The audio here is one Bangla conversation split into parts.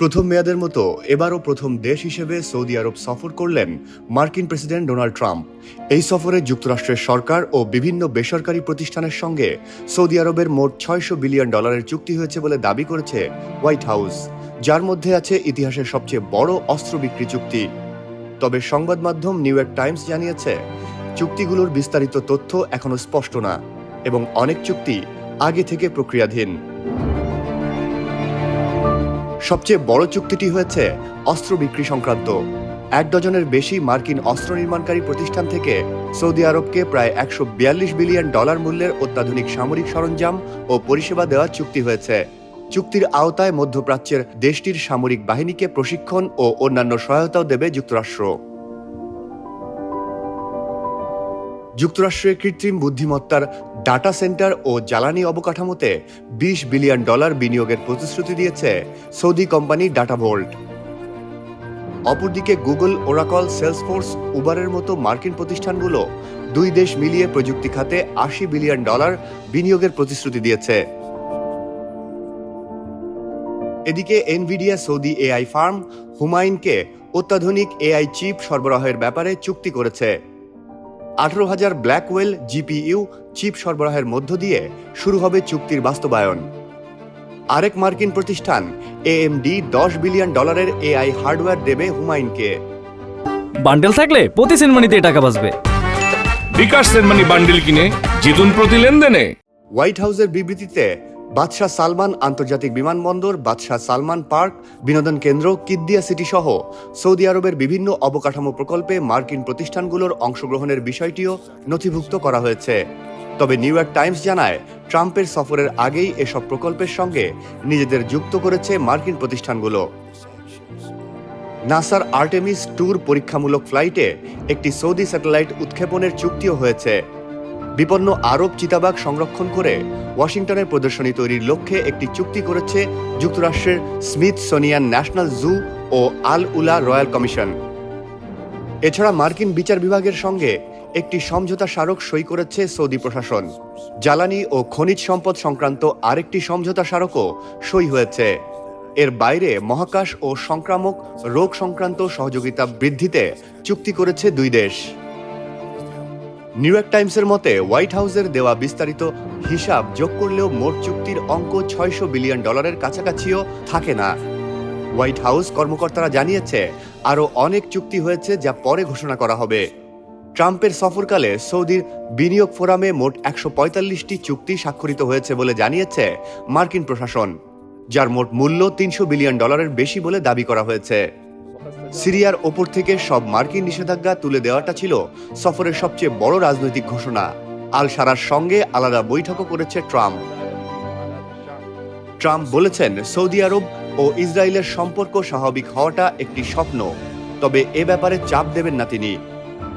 প্রথম মেয়াদের মতো এবারও প্রথম দেশ হিসেবে সৌদি আরব সফর করলেন মার্কিন প্রেসিডেন্ট ডোনাল্ড ট্রাম্প। এই সফরে যুক্তরাষ্ট্রের সরকার ও বিভিন্ন বেসরকারি প্রতিষ্ঠানের সঙ্গে সৌদি আরবের মোট ছয়শো বিলিয়ন ডলারের চুক্তি হয়েছে বলে দাবি করেছে হোয়াইট হাউস, যার মধ্যে আছে ইতিহাসের সবচেয়ে বড় অস্ত্র বিক্রি চুক্তি। তবে সংবাদ মাধ্যম নিউ ইয়র্ক টাইমস জানিয়েছে, চুক্তিগুলোর বিস্তারিত তথ্য এখনও স্পষ্ট না এবং অনেক চুক্তি আগে থেকে প্রক্রিয়াধীন। সবচেয়ে বড় চুক্তিটি হয়েছে অস্ত্র বিক্রি সংক্রান্ত। এক ডজনের বেশি মার্কিন অস্ত্র নির্মাণকারী প্রতিষ্ঠান থেকে সৌদি আরবকে প্রায় একশো বিয়াল্লিশ বিলিয়ন ডলার মূল্যের অত্যাধুনিক সামরিক সরঞ্জাম ও পরিষেবা দেওয়ার চুক্তি হয়েছে। চুক্তির আওতায় মধ্যপ্রাচ্যের দেশটির সামরিক বাহিনীকে প্রশিক্ষণ ও অন্যান্য সহায়তাও দেবে যুক্তরাষ্ট্র। যুক্তরাষ্ট্রের কৃত্রিম বুদ্ধিমত্তার ডাটা সেন্টার ও জ্বালানি অবকাঠামোতে বিশ বিলিয়ন ডলার বিনিয়োগের প্রতিশ্রুতি দিয়েছে সৌদি কোম্পানি ডাটা ভোল্ট অপরদিকে গুগল ওরাকল সেলসফোর্স উবারের মতো মার্কিন প্রতিষ্ঠানগুলো দুই দেশ মিলিয়ে প্রযুক্তি খাতে আশি বিলিয়ন ডলার বিনিয়োগের প্রতিশ্রুতি দিয়েছে। এদিকে এনভিডিয়া সৌদি এআই ফার্ম, হুমায়ুনকে অত্যাধুনিক এআই চিপ সরবরাহের ব্যাপারে চুক্তি করেছে। আঠারো হাজার ব্ল্যাকওয়েল জিপিইউ চিপ সরবরাহের মধ্য দিয়ে শুরু হবে চুক্তির বাস্তবায়ন। আরেক মার্কিন প্রতিষ্ঠান এএমডি দশ বিলিয়ন ডলারের এআই হার্ডওয়্যার দেবে হুমায়ুনকে। বান্ডেল থাকলে প্রতি সেনমানিতে টাকা বাঁচবে। বিকাশ সেনমানি বান্ডেল কিনে জিতুন প্রতি লেনদেনে। হোয়াইট হাউসের বিবৃতিতে বাদশাহ সালমান আন্তর্জাতিক বিমানবন্দর, বাদশাহ সালমান পার্ক, বিনোদন কেন্দ্র, কিদ্দিয়া সিটি সহ সৌদি আরবের বিভিন্ন অবকাঠামো প্রকল্পে মার্কিন প্রতিষ্ঠানগুলোর অংশগ্রহণের বিষয়টিও নথিভুক্ত করা হয়েছে। তবে নিউ ইয়র্ক টাইমস জানায়, ট্রাম্পের সফরের আগেই এসব প্রকল্পের সঙ্গে নিজেদের যুক্ত করেছে মার্কিন প্রতিষ্ঠানগুলো। নাসার আর্টেমিস ট্যুর পরীক্ষামূলক ফ্লাইটে একটি সৌদি স্যাটেলাইট উৎক্ষেপণের চুক্তিও হয়েছে। বিপন্ন আরব চিতাবাঘ সংরক্ষণ করে ওয়াশিংটনের প্রদর্শনী তৈরির লক্ষ্যে একটি চুক্তি করেছে যুক্তরাষ্ট্রের স্মিথ সোনিয়ান ন্যাশনাল জু ও আল উলা রয়্যাল কমিশন। এছাড়া মার্কিন বিচার বিভাগের সঙ্গে একটি সমঝোতা স্মারক সই করেছে সৌদি প্রশাসন। জ্বালানি ও খনিজ সম্পদ সংক্রান্ত আরেকটি সমঝোতা স্মারকও সই হয়েছে। এর বাইরে মহাকাশ ও সংক্রামক রোগ সংক্রান্ত সহযোগিতা বৃদ্ধিতে চুক্তি করেছে দুই দেশ। নিউ ইয়র্ক টাইমসের মতে হোয়াইট হাউসের দেওয়া বিস্তারিত হিসাব যোগ করলেও মোট চুক্তির অঙ্ক ছয়শো বিলিয়ন ডলারের কাছাকাছিও থাকে না। হোয়াইট হাউস কর্মকর্তারা জানিয়েছে, আরও অনেক চুক্তি হয়েছে যা পরে ঘোষণা করা হবে। ট্রাম্পের সফরকালে সৌদির বিনিয়োগ ফোরামে মোট একশো পঁয়তাল্লিশটি চুক্তি স্বাক্ষরিত হয়েছে বলে জানিয়েছে মার্কিন প্রশাসন, যার মোট মূল্য তিনশো বিলিয়ন ডলারের বেশি বলে দাবি করা হয়েছে। সিরিয়ার ওপর থেকে সব মার্কিন নিষেধাজ্ঞা তুলে দেওয়াটা ছিল সফরের সবচেয়ে বড় রাজনৈতিক ঘোষণা। আল সারার সঙ্গে আলাদা বৈঠকও করেছে ট্রাম্প। ট্রাম্প বলেছেন, সৌদি আরব ও ইসরায়েলের সম্পর্ক স্বাভাবিক হওয়াটা একটি স্বপ্ন, তবে এ ব্যাপারে চাপ দেবেন না তিনি।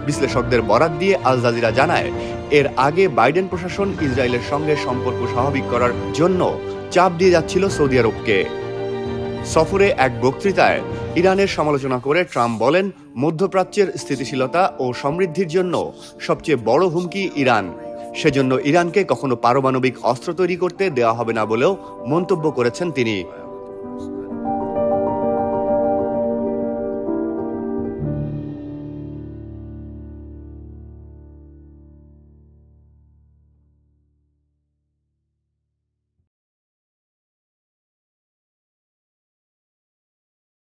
বিশ্লেষকদের বরাত দিয়ে আল জাজিরা জানায়, এর আগে বাইডেন প্রশাসন ইসরায়েলের সঙ্গে সম্পর্ক স্বাভাবিক করার জন্য চাপ দিয়ে যাচ্ছিল সৌদি আরবকে। সফরে এক বক্তৃতায় ইরানের সমালোচনা করে ট্রাম্প বলেন, মধ্যপ্রাচ্যের স্থিতিশীলতা ও সমৃদ্ধির জন্য সবচেয়ে বড় হুমকি ইরান। সেজন্য ইরানকে কখনো পারমাণবিক অস্ত্র তৈরি করতে দেওয়া হবে না বলেও মন্তব্য করেছেন তিনি।